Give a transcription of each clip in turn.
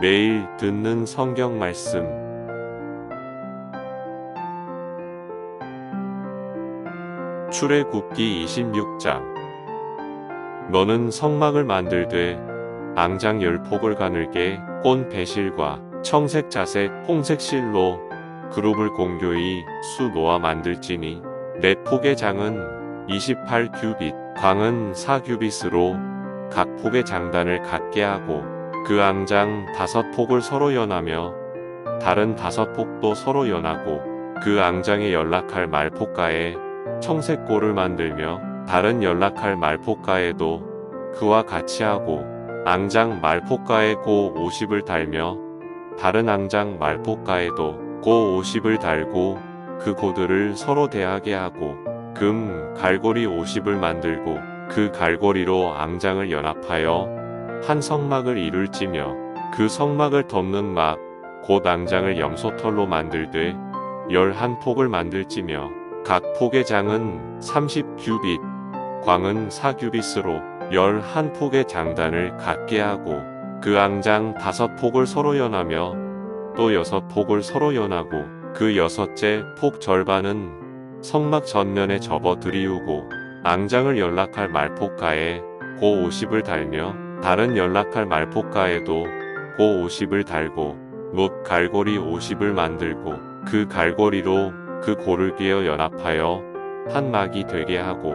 매일 듣는 성경 말씀. 출애굽기 26장. 너는 성막을 만들되 앙장 열 폭을 가늘게 꼰 배실과 청색 자색 홍색 실로 그룹을 공교히 수 놓아 만들지니 내 폭의 장은 28 규빗, 광은 4 규빗으로 각 폭의 장단을 같게 하고 그 앙장 다섯 폭을 서로 연하며 다른 다섯 폭도 서로 연하고 그 앙장에 연락할 말폭가에 청색골을 만들며 다른 연락할 말폭가에도 그와 같이 하고 앙장 말폭가에 고 50을 달며 다른 앙장 말폭가에도 고 50을 달고 그 고들을 서로 대하게 하고 금 갈고리 50을 만들고 그 갈고리로 앙장을 연합하여 한 성막을 이룰지며 그 성막을 덮는 막 곧 앙장을 염소털로 만들되 열한 폭을 만들지며 각 폭의 장은 30 규빗 광은 4 규빗으로 열한 폭의 장단을 갖게 하고 그 앙장 다섯 폭을 서로 연하며 또 여섯 폭을 서로 연하고 그 여섯째 폭 절반은 성막 전면에 접어 들이우고 앙장을 연락할 말폭가에 고 50을 달며 다른 연락할 말폭가에도 고 50을 달고 못 갈고리 50을 만들고 그 갈고리로 그 고를 끼어 연합하여 한 막이 되게 하고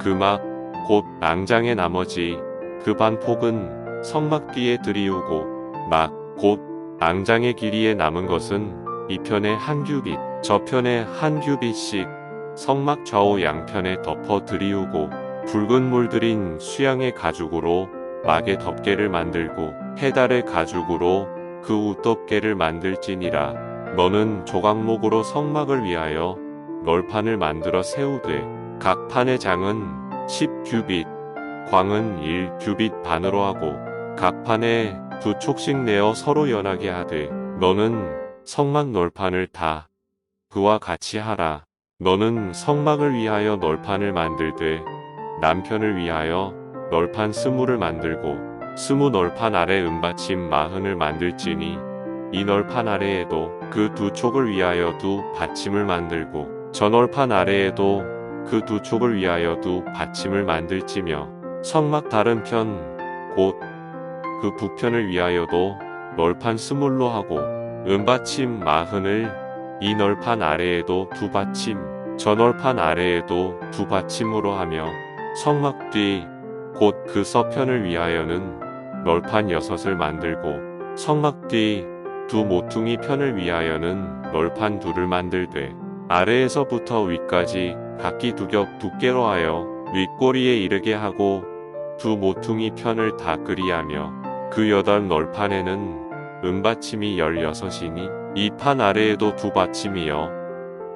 그 막곧 앙장의 나머지 그 반 폭은 성막 뒤에 들이우고 막곧 앙장의 길이에 남은 것은 이 편에 한 규빗 저 편에 한 규빗씩 성막 좌우 양편에 덮어 들이우고 붉은 물들인 수양의 가죽으로 막의 덮개를 만들고 해달의 가죽으로 그 웃덮개를 만들지니라. 너는 조각목으로 성막을 위하여 널판을 만들어 세우되 각 판의 장은 10 규빗 광은 1 규빗 반으로 하고 각 판에 두 촉씩 내어 서로 연하게 하되 너는 성막 널판을 다 그와 같이 하라. 너는 성막을 위하여 널판을 만들되 남편을 위하여 널판 스무를 만들고 스무 널판 아래 은받침 마흔을 만들지니 이 널판 아래에도 그 두 촉을 위하여 두 받침을 만들고 저 널판 아래에도 그 두 촉을 위하여 두 받침을 만들지며 성막 다른 편 곧 그 북편을 위하여도 널판 스물로 하고 은받침 마흔을 이 널판 아래에도 두 받침 저 널판 아래에도 두 받침으로 하며 성막 뒤 곧 그 서편을 위하여는 널판 여섯을 만들고 성막 뒤 두 모퉁이 편을 위하여는 널판 둘을 만들되 아래에서부터 위까지 각기 두 겹 두께로 하여 윗꼬리에 이르게 하고 두 모퉁이 편을 다 그리하며 그 여덟 널판에는 은받침이 열여섯이니 이 판 아래에도 두 받침이여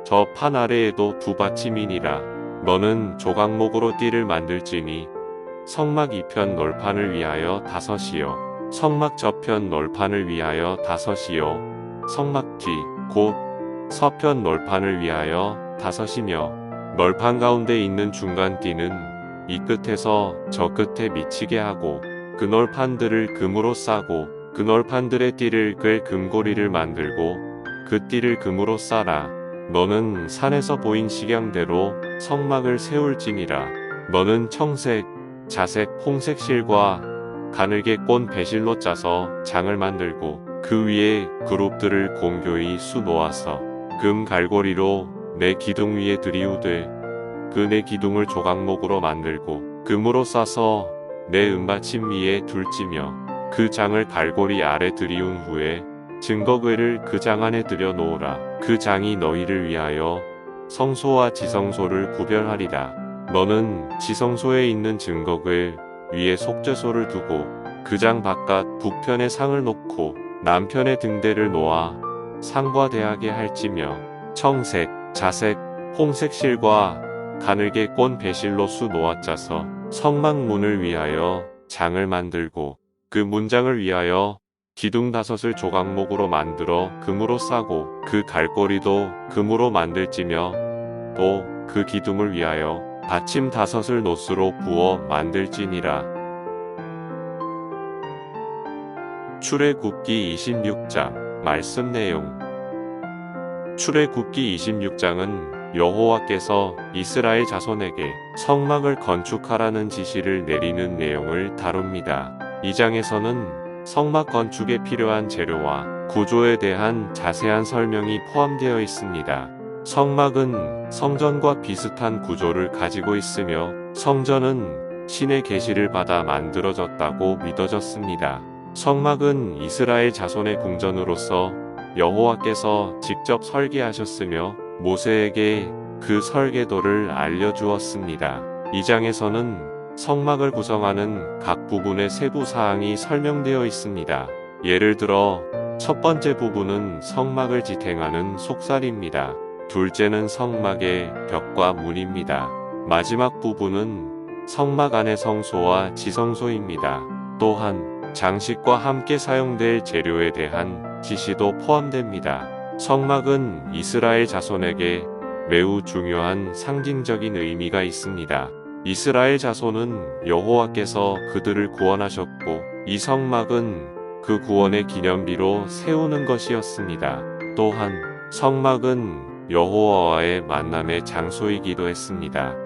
저 판 아래에도 두 받침이니라. 너는 조각목으로 띠를 만들지니 성막 이편 널판을 위하여 다섯이요. 성막 저편 널판을 위하여 다섯이요. 성막 뒤 곧 서편 널판을 위하여 다섯이며 널판 가운데 있는 중간 띠는 이 끝에서 저 끝에 미치게 하고 그 널판들을 금으로 싸고 그 널판들의 띠를 꿰 금고리를 만들고 그 띠를 금으로 싸라. 너는 산에서 보인 식양대로 성막을 세울지니라. 너는 청색 자색 홍색 실과 가늘게 꼰 배실로 짜서 장을 만들고 그 위에 그룹들을 공교히 수 놓아서 금 갈고리로 내 기둥 위에 들이우되 그 내 기둥을 조각목으로 만들고 금으로 싸서 내 은받침 위에 둘지며 그 장을 갈고리 아래 들이운 후에 증거궤를 그 장 안에 들여 놓으라. 그 장이 너희를 위하여 성소와 지성소를 구별하리라 너는 지성소에 있는 증거궤 위에 속죄소를 두고 그장 바깥 북편에 상을 놓고 남편의 등대를 놓아 상과 대하게 할지며 청색, 자색, 홍색 실과 가늘게 꼰 배실로 수 놓아 짜서 성막문을 위하여 장을 만들고 그 문장을 위하여 기둥 다섯을 조각목으로 만들어 금으로 싸고 그 갈고리도 금으로 만들지며 또 그 기둥을 위하여 받침 다섯을 노스로 부어 만들지니라. 출애굽기 26장 말씀 내용 출애굽기 26장은 여호와께서 이스라엘 자손에게 성막을 건축하라는 지시를 내리는 내용을 다룹니다. 이 장에서는 성막 건축에 필요한 재료와 구조에 대한 자세한 설명이 포함되어 있습니다. 성막은 성전과 비슷한 구조를 가지고 있으며 성전은 신의 계시를 받아 만들어졌다고 믿어졌습니다. 성막은 이스라엘 자손의 궁전으로서 여호와께서 직접 설계하셨으며 모세에게 그 설계도를 알려주었습니다. 이 장에서는 성막을 구성하는 각 부분의 세부 사항이 설명되어 있습니다. 예를 들어 첫 번째 부분은 성막을 지탱하는 속살입니다. 둘째는 성막의 벽과 문입니다. 마지막 부분은 성막 안의 성소와 지성소입니다. 또한 장식과 함께 사용될 재료에 대한 지시도 포함됩니다. 성막은 이스라엘 자손에게 매우 중요한 상징적인 의미가 있습니다. 이스라엘 자손은 여호와께서 그들을 구원하셨고 이 성막은 그 구원의 기념비로 세우는 것이었습니다. 또한 성막은 여호와와의 만남의 장소이기도 했습니다.